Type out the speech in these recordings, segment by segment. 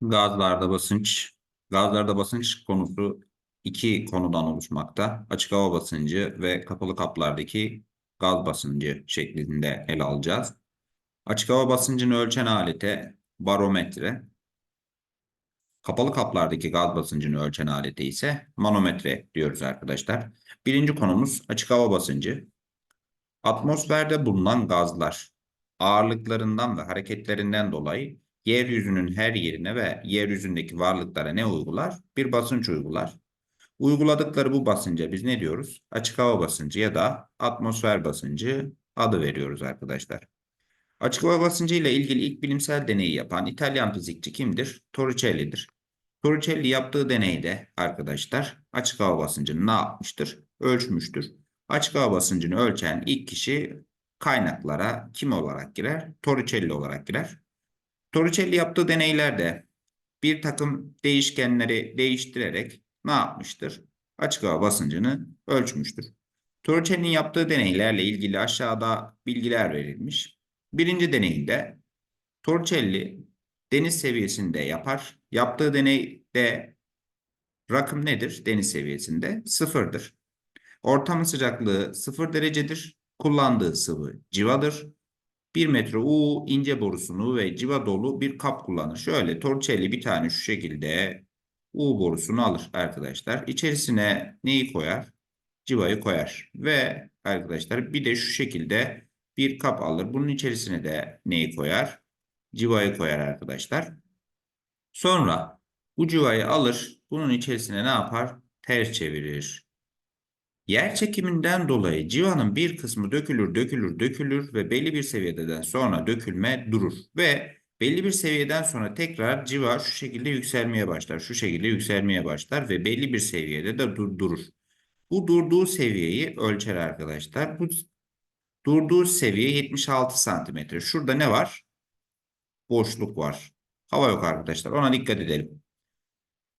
Gazlarda basınç. Gazlarda basınç konusu iki konudan oluşmakta. Açık hava basıncı ve kapalı kaplardaki gaz basıncı şeklinde ele alacağız. Açık hava basıncını ölçen alete barometre, kapalı kaplardaki gaz basıncını ölçen alete ise manometre diyoruz arkadaşlar. Birinci konumuz açık hava basıncı. Atmosferde bulunan gazlar ağırlıklarından ve hareketlerinden dolayı yeryüzünün her yerine ve yeryüzündeki varlıklara ne uygular? Bir basınç uygular. Uyguladıkları bu basınca biz ne diyoruz? Açık hava basıncı ya da atmosfer basıncı adı veriyoruz arkadaşlar. Açık hava basıncı ile ilgili ilk bilimsel deneyi yapan İtalyan fizikçi kimdir? Torricelli'dir. Torricelli yaptığı deneyde arkadaşlar açık hava basıncını ne yapmıştır? Ölçmüştür. Açık hava basıncını ölçen ilk kişi kaynaklara kim olarak girer? Torricelli olarak girer. Torricelli yaptığı deneylerde bir takım değişkenleri değiştirerek ne yapmıştır? Açık hava basıncını ölçmüştür. Torricelli'nin yaptığı deneylerle ilgili aşağıda bilgiler verilmiş. Birinci deneyinde Torricelli deniz seviyesinde yapar. Yaptığı deneyde rakım nedir? Deniz seviyesinde sıfırdır. Ortamın sıcaklığı sıfır derecedir. Kullandığı sıvı civadır. 1 metre U ince borusunu ve civa dolu bir kap kullanır. Şöyle Torricelli bir tane şu şekilde U borusunu alır arkadaşlar. İçerisine neyi koyar? Civayı koyar. Ve arkadaşlar bir de şu şekilde bir kap alır. Bunun içerisine de neyi koyar? Civayı koyar arkadaşlar. Sonra bu civayı alır. Bunun içerisine ne yapar? Ters çevirir. Yer çekiminden dolayı civanın bir kısmı dökülür, dökülür, dökülür ve belli bir seviyeden sonra dökülme durur. Ve belli bir seviyeden sonra tekrar civa şu şekilde yükselmeye başlar. Şu şekilde yükselmeye başlar ve belli bir seviyede de dur durur. Bu durduğu seviyeyi ölçer arkadaşlar. Bu durduğu seviye 76 santimetre. Şurada ne var? Boşluk var. Hava yok arkadaşlar. Ona dikkat edelim.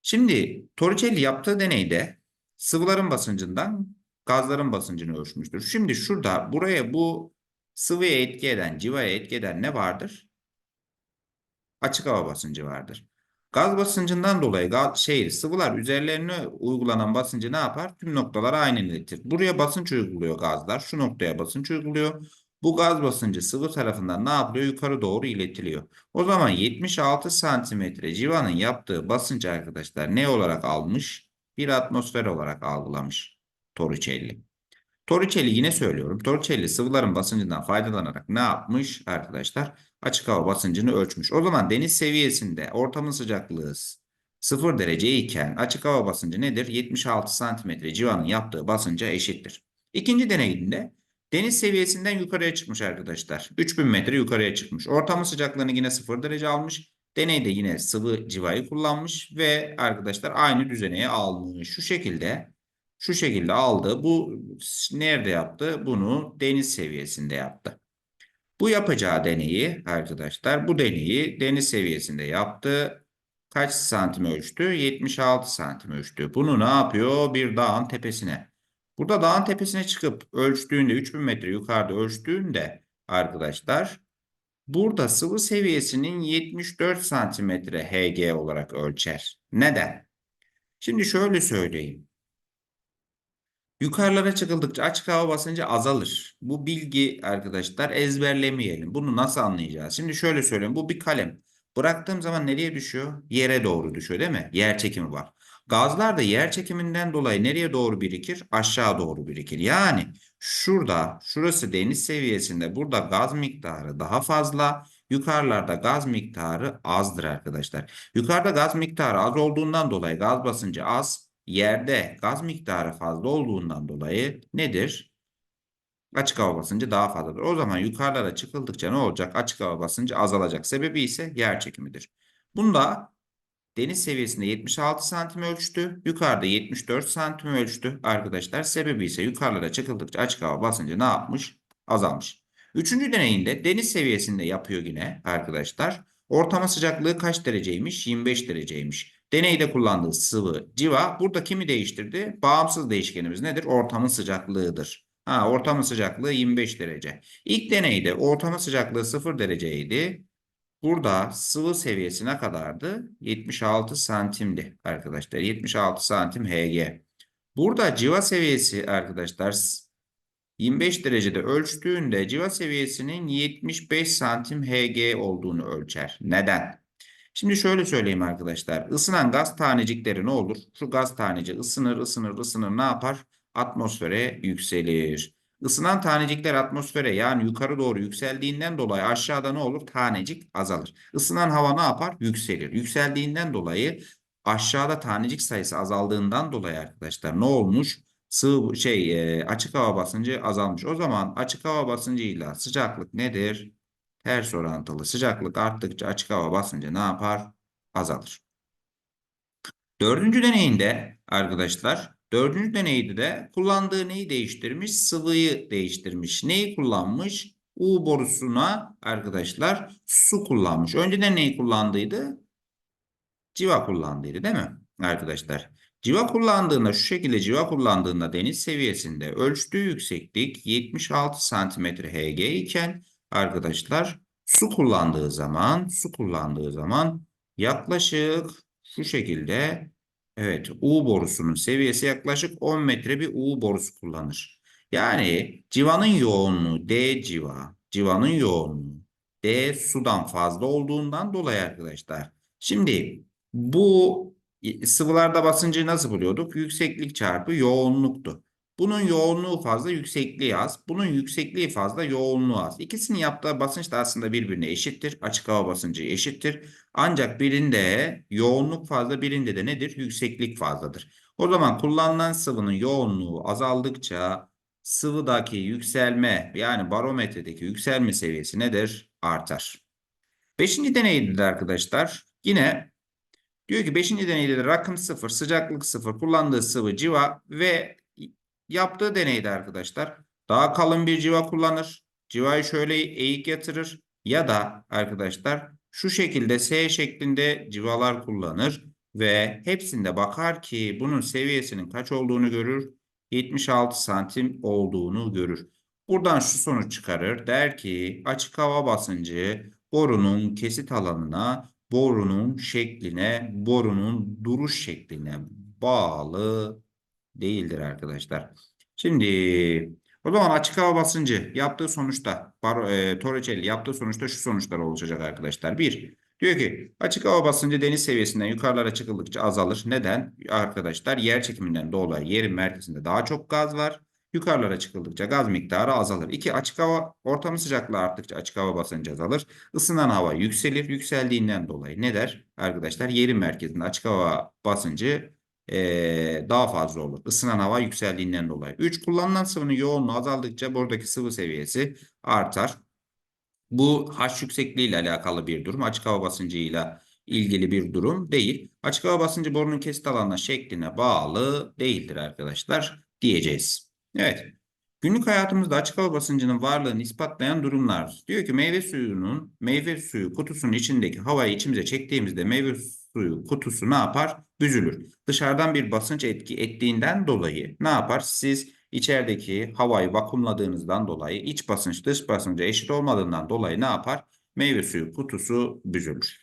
Şimdi Torricelli yaptığı deneyde sıvıların basıncından gazların basıncını ölçmüştür. Şimdi şurada buraya bu sıvıya etki eden, civaya etki eden ne vardır? Açık hava basıncı vardır. Gaz basıncından dolayı şey, sıvılar üzerlerine uygulanan basıncı ne yapar? Tüm noktalara aynı iletir. Buraya basınç uyguluyor gazlar. Şu noktaya basınç uyguluyor. Bu gaz basıncı sıvı tarafından ne yapılıyor? Yukarı doğru iletiliyor. O zaman 76 santimetre civanın yaptığı basınç arkadaşlar ne olarak almış? Bir atmosfer olarak algılamış Torricelli. Torricelli yine söylüyorum. Torricelli sıvıların basıncından faydalanarak ne yapmış arkadaşlar? Açık hava basıncını ölçmüş. O zaman deniz seviyesinde ortamın sıcaklığı 0 derece iken açık hava basıncı nedir? 76 santimetre civanın yaptığı basınca eşittir. İkinci deneyinde deniz seviyesinden yukarıya çıkmış arkadaşlar. 3000 metre yukarıya çıkmış. Ortamın sıcaklığını yine 0 derece almış. Deneyde yine sıvı civayı kullanmış ve arkadaşlar aynı düzeneye almış. Şu şekilde şu şekilde aldı. Bu nerede yaptı? Bunu deniz seviyesinde yaptı. Bu yapacağı deneyi arkadaşlar bu deneyi deniz seviyesinde yaptı. Kaç santim ölçtü? 76 santim ölçtü. Bunu ne yapıyor? Bir dağın tepesine. Burada dağın tepesine çıkıp ölçtüğünde 3000 metre yukarıda ölçtüğünde arkadaşlar burada sıvı seviyesinin 74 santimetre Hg olarak ölçer. Neden? Şimdi şöyle söyleyeyim. Yukarılara çıkıldıkça açık hava basıncı azalır. Bu bilgi arkadaşlar ezberlemeyelim. Bunu nasıl anlayacağız? Şimdi şöyle söyleyeyim. Bu bir kalem. Bıraktığım zaman nereye düşüyor? Yere doğru düşüyor değil mi? Yer çekimi var. Gazlar da yer çekiminden dolayı nereye doğru birikir? Aşağı doğru birikir. Yani şurada, şurası deniz seviyesinde burada gaz miktarı daha fazla. Yukarılarda gaz miktarı azdır arkadaşlar. Yukarıda gaz miktarı az olduğundan dolayı gaz basıncı az yerde gaz miktarı fazla olduğundan dolayı nedir? Açık hava basıncı daha fazladır. O zaman yukarılara çıkıldıkça ne olacak? Açık hava basıncı azalacak. Sebebi ise yer çekimidir. Bunda deniz seviyesinde 76 santim ölçtü. Yukarıda 74 santim ölçtü. Arkadaşlar sebebi ise yukarılara çıkıldıkça açık hava basıncı ne yapmış? Azalmış. Üçüncü deneyinde deniz seviyesinde yapıyor yine arkadaşlar. Ortama sıcaklığı kaç dereceymiş? 25 dereceymiş. Deneyde kullandığı sıvı civa burada kimi değiştirdi? Bağımsız değişkenimiz nedir? Ortamın sıcaklığıdır. Ha, ortamın sıcaklığı 25 derece. İlk deneyde ortamın sıcaklığı 0 dereceydi. Burada sıvı seviyesi ne kadardı? 76 santimdi arkadaşlar. 76 santim Hg. Burada civa seviyesi arkadaşlar 25 derecede ölçtüğünde civa seviyesinin 75 santim Hg olduğunu ölçer. Neden? Şimdi şöyle söyleyeyim arkadaşlar. Isınan gaz tanecikleri ne olur? Şu gaz taneci ısınır, ısınır, ısınır ne yapar? Atmosfere yükselir. Isınan tanecikler atmosfere yani yukarı doğru yükseldiğinden dolayı aşağıda ne olur? Tanecik azalır. Isınan hava ne yapar? Yükselir. Yükseldiğinden dolayı aşağıda tanecik sayısı azaldığından dolayı arkadaşlar ne olmuş? Sıvı şey e, açık hava basıncı azalmış. O zaman açık hava basıncıyla sıcaklık nedir? Ters orantılı. Sıcaklık arttıkça açık hava basıncı ne yapar? Azalır. Dördüncü deneyinde arkadaşlar, dördüncü deneyde de kullandığı neyi değiştirmiş? Sıvıyı değiştirmiş. Neyi kullanmış? U borusuna arkadaşlar su kullanmış. Önceden neyi kullandıydı? Civa kullandıydı değil mi arkadaşlar? Civa kullandığında şu şekilde civa kullandığında deniz seviyesinde ölçtüğü yükseklik 76 santimetre Hg iken arkadaşlar su kullandığı zaman su kullandığı zaman yaklaşık şu şekilde evet U borusunun seviyesi yaklaşık 10 metre bir U borusu kullanır. Yani civanın yoğunluğu D civa civanın yoğunluğu D sudan fazla olduğundan dolayı arkadaşlar. Şimdi bu sıvılarda basıncı nasıl buluyorduk? Yükseklik çarpı yoğunluktu. Bunun yoğunluğu fazla, yüksekliği az. Bunun yüksekliği fazla, yoğunluğu az. İkisinin yaptığı basınç da aslında birbirine eşittir. Açık hava basıncı eşittir. Ancak birinde yoğunluk fazla, birinde de nedir? Yükseklik fazladır. O zaman kullanılan sıvının yoğunluğu azaldıkça sıvıdaki yükselme yani barometredeki yükselme seviyesi nedir? Artar. Beşinci deneyde de arkadaşlar yine diyor ki beşinci deneyde de rakım sıfır, sıcaklık sıfır, kullandığı sıvı civa ve yaptığı deneyde arkadaşlar daha kalın bir civa kullanır. Civayı şöyle eğik yatırır ya da arkadaşlar şu şekilde S şeklinde civalar kullanır ve hepsinde bakar ki bunun seviyesinin kaç olduğunu görür. 76 santim olduğunu görür. Buradan şu sonuç çıkarır. Der ki açık hava basıncı borunun kesit alanına, borunun şekline, borunun duruş şekline bağlı değildir arkadaşlar. Şimdi o zaman açık hava basıncı yaptığı sonuçta Bar e, Torricelli yaptığı sonuçta şu sonuçlar oluşacak arkadaşlar. Bir, diyor ki açık hava basıncı deniz seviyesinden yukarılara çıkıldıkça azalır. Neden? Arkadaşlar yer çekiminden dolayı yerin merkezinde daha çok gaz var. Yukarılara çıkıldıkça gaz miktarı azalır. İki, açık hava ortamı sıcaklığı arttıkça açık hava basıncı azalır. Isınan hava yükselir. Yükseldiğinden dolayı ne der? Arkadaşlar yerin merkezinde açık hava basıncı daha fazla olur. Isınan hava yükseldiğinden dolayı. 3. Kullanılan sıvının yoğunluğu azaldıkça buradaki sıvı seviyesi artar. Bu H yüksekliği ile alakalı bir durum. Açık hava basıncıyla ilgili bir durum değil. Açık hava basıncı borunun kesit alanına şekline bağlı değildir arkadaşlar diyeceğiz. Evet. Günlük hayatımızda açık hava basıncının varlığını ispatlayan durumlar. Diyor ki meyve suyunun meyve suyu kutusunun içindeki havayı içimize çektiğimizde meyve suyu kutusu ne yapar? Büzülür. Dışarıdan bir basınç etki ettiğinden dolayı ne yapar? Siz içerideki havayı vakumladığınızdan dolayı iç basınç dış basınca eşit olmadığından dolayı ne yapar? Meyve suyu kutusu büzülür.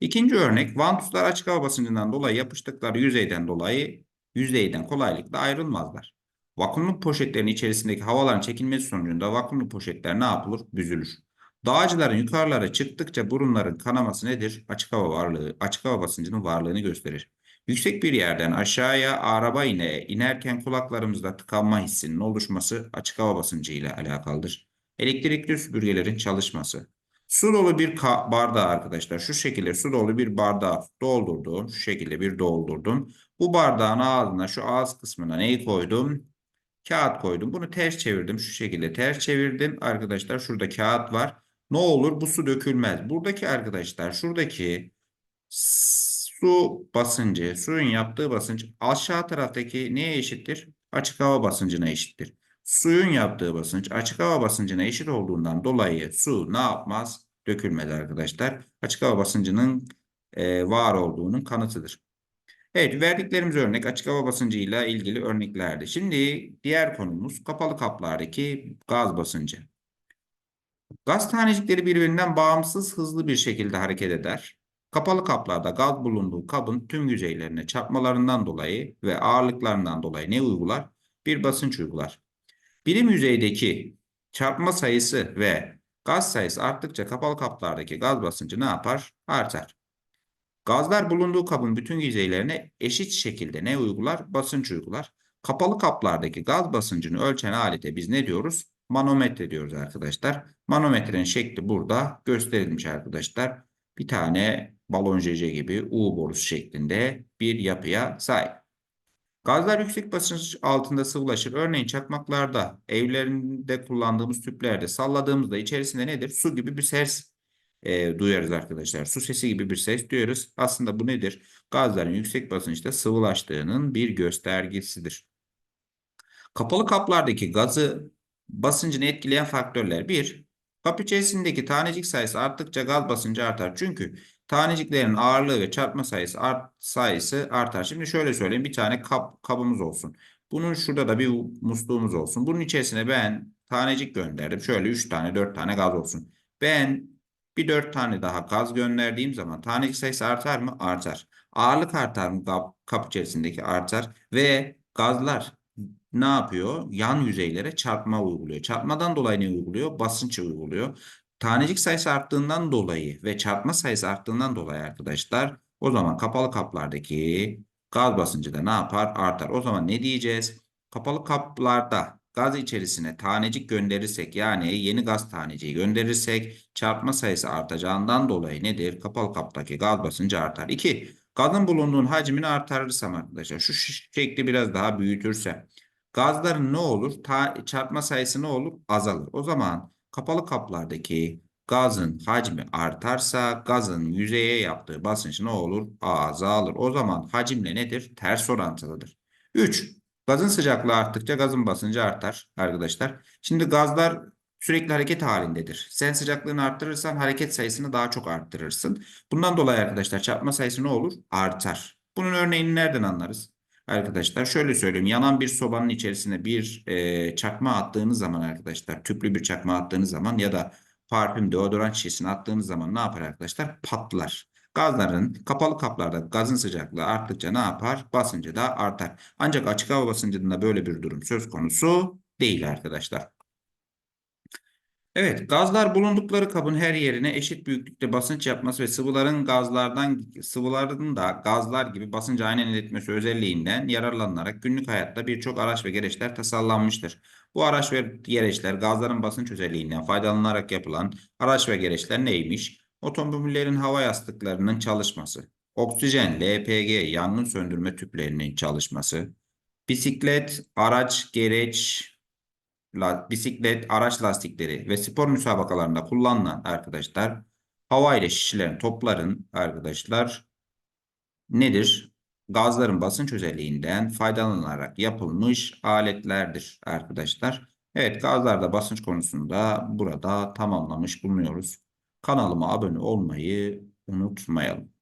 İkinci örnek vantuzlar açık hava basıncından dolayı yapıştıkları yüzeyden dolayı yüzeyden kolaylıkla ayrılmazlar. Vakumlu poşetlerin içerisindeki havaların çekilmesi sonucunda vakumlu poşetler ne yapılır? Büzülür. Dağcıların yukarılara çıktıkça burunların kanaması nedir? Açık hava varlığı, açık hava basıncının varlığını gösterir. Yüksek bir yerden aşağıya araba ine inerken kulaklarımızda tıkanma hissinin oluşması açık hava basıncı ile alakalıdır. Elektrikli süpürgelerin çalışması. Su dolu bir bardağı arkadaşlar şu şekilde su dolu bir bardağı doldurdum. Şu şekilde bir doldurdum. Bu bardağın ağzına şu ağız kısmına neyi koydum? Kağıt koydum. Bunu ters çevirdim. Şu şekilde ters çevirdim. Arkadaşlar şurada kağıt var. Ne olur bu su dökülmez. Buradaki arkadaşlar şuradaki su basıncı, suyun yaptığı basınç aşağı taraftaki neye eşittir? Açık hava basıncına eşittir. Suyun yaptığı basınç açık hava basıncına eşit olduğundan dolayı su ne yapmaz? Dökülmez arkadaşlar. Açık hava basıncının e, var olduğunun kanıtıdır. Evet verdiklerimiz örnek açık hava basıncıyla ilgili örneklerdi. Şimdi diğer konumuz kapalı kaplardaki gaz basıncı. Gaz tanecikleri birbirinden bağımsız hızlı bir şekilde hareket eder. Kapalı kaplarda gaz bulunduğu kabın tüm yüzeylerine çarpmalarından dolayı ve ağırlıklarından dolayı ne uygular? Bir basınç uygular. Birim yüzeydeki çarpma sayısı ve gaz sayısı arttıkça kapalı kaplardaki gaz basıncı ne yapar? Artar. Gazlar bulunduğu kabın bütün yüzeylerine eşit şekilde ne uygular? Basınç uygular. Kapalı kaplardaki gaz basıncını ölçen alete biz ne diyoruz? Manometre diyoruz arkadaşlar. Manometrenin şekli burada gösterilmiş arkadaşlar. Bir tane balon jeje gibi U borusu şeklinde bir yapıya sahip. Gazlar yüksek basınç altında sıvılaşır. Örneğin çakmaklarda, evlerinde kullandığımız tüplerde salladığımızda içerisinde nedir? Su gibi bir ses e, duyarız arkadaşlar. Su sesi gibi bir ses duyarız. Aslında bu nedir? Gazların yüksek basınçta sıvılaştığının bir göstergesidir. Kapalı kaplardaki gazı basıncını etkileyen faktörler. Bir, kap içerisindeki tanecik sayısı arttıkça gaz basıncı artar. Çünkü taneciklerin ağırlığı ve çarpma sayısı art, sayısı artar. Şimdi şöyle söyleyeyim. Bir tane kap, kabımız olsun. Bunun şurada da bir musluğumuz olsun. Bunun içerisine ben tanecik gönderdim. Şöyle 3 tane 4 tane gaz olsun. Ben bir 4 tane daha gaz gönderdiğim zaman tanecik sayısı artar mı? Artar. Ağırlık artar mı? Kap, kap içerisindeki artar. Ve gazlar ne yapıyor? Yan yüzeylere çarpma uyguluyor. Çarpmadan dolayı ne uyguluyor? Basınç uyguluyor. Tanecik sayısı arttığından dolayı ve çarpma sayısı arttığından dolayı arkadaşlar o zaman kapalı kaplardaki gaz basıncı da ne yapar? Artar. O zaman ne diyeceğiz? Kapalı kaplarda gaz içerisine tanecik gönderirsek yani yeni gaz taneciği gönderirsek çarpma sayısı artacağından dolayı nedir? Kapalı kaptaki gaz basıncı artar. 2. Gazın bulunduğun hacmini artırırsam arkadaşlar şu şekli biraz daha büyütürsem Gazların ne olur? Ta çarpma sayısı ne olur? Azalır. O zaman kapalı kaplardaki gazın hacmi artarsa gazın yüzeye yaptığı basınç ne olur? Azalır. O zaman hacimle nedir? Ters orantılıdır. 3. Gazın sıcaklığı arttıkça gazın basıncı artar arkadaşlar. Şimdi gazlar sürekli hareket halindedir. Sen sıcaklığını arttırırsan hareket sayısını daha çok arttırırsın. Bundan dolayı arkadaşlar çarpma sayısı ne olur? Artar. Bunun örneğini nereden anlarız? Arkadaşlar şöyle söyleyeyim. Yanan bir sobanın içerisine bir e, çakma attığınız zaman arkadaşlar tüplü bir çakma attığınız zaman ya da parfüm deodorant şişesine attığınız zaman ne yapar arkadaşlar? Patlar. Gazların kapalı kaplarda gazın sıcaklığı arttıkça ne yapar? Basıncı da artar. Ancak açık hava basıncında böyle bir durum söz konusu değil arkadaşlar. Evet, gazlar bulundukları kabın her yerine eşit büyüklükte basınç yapması ve sıvıların gazlardan sıvıların da gazlar gibi basıncı aynen iletmesi özelliğinden yararlanılarak günlük hayatta birçok araç ve gereçler tasarlanmıştır. Bu araç ve gereçler gazların basınç özelliğinden faydalanarak yapılan araç ve gereçler neymiş? Otomobillerin hava yastıklarının çalışması, oksijen, LPG, yangın söndürme tüplerinin çalışması, bisiklet, araç, gereç, bisiklet, araç lastikleri ve spor müsabakalarında kullanılan arkadaşlar hava ile şişilen topların arkadaşlar nedir? Gazların basınç özelliğinden faydalanarak yapılmış aletlerdir arkadaşlar. Evet gazlarda basınç konusunda burada tamamlamış bulunuyoruz. Kanalıma abone olmayı unutmayalım.